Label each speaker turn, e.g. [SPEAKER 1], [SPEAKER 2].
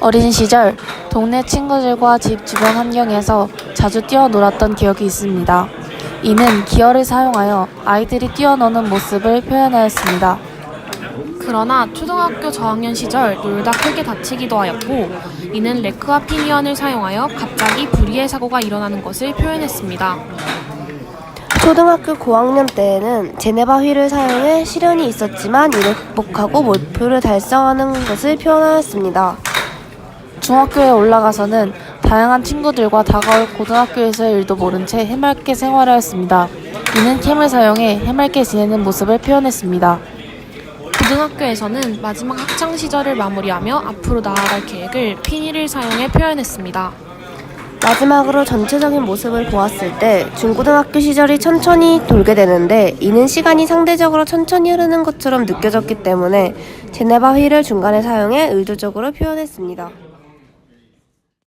[SPEAKER 1] 어린 시절 동네 친구들과 집 주변 환경에서 자주 뛰어놀았던 기억이 있습니다. 이는 기어를 사용하여 아이들이 뛰어노는 모습을 표현하였습니다.
[SPEAKER 2] 그러나 초등학교 저학년 시절 놀다 크게 다치기도 하였고 이는 레크와 피니언을 사용하여 갑자기 불의의 사고가 일어나는 것을 표현했습니다.
[SPEAKER 3] 초등학교 고학년 때에는 제네바 휠을 사용해 시련이 있었지만 이를 극복하고 목표를 달성하는 것을 표현하였습니다.
[SPEAKER 1] 중학교에 올라가서는 다양한 친구들과 다가올 고등학교에서의 일도 모른 채 해맑게 생활하였습니다. 이는 캠을 사용해 해맑게 지내는 모습을 표현했습니다.
[SPEAKER 2] 고등학교에서는 마지막 학창 시절을 마무리하며 앞으로 나아갈 계획을 피니를 사용해 표현했습니다.
[SPEAKER 3] 마지막으로 전체적인 모습을 보았을 때 중고등학교 시절이 천천히 돌게 되는데 이는 시간이 상대적으로 천천히 흐르는 것처럼 느껴졌기 때문에 제네바 휠을 중간에 사용해 의도적으로 표현했습니다.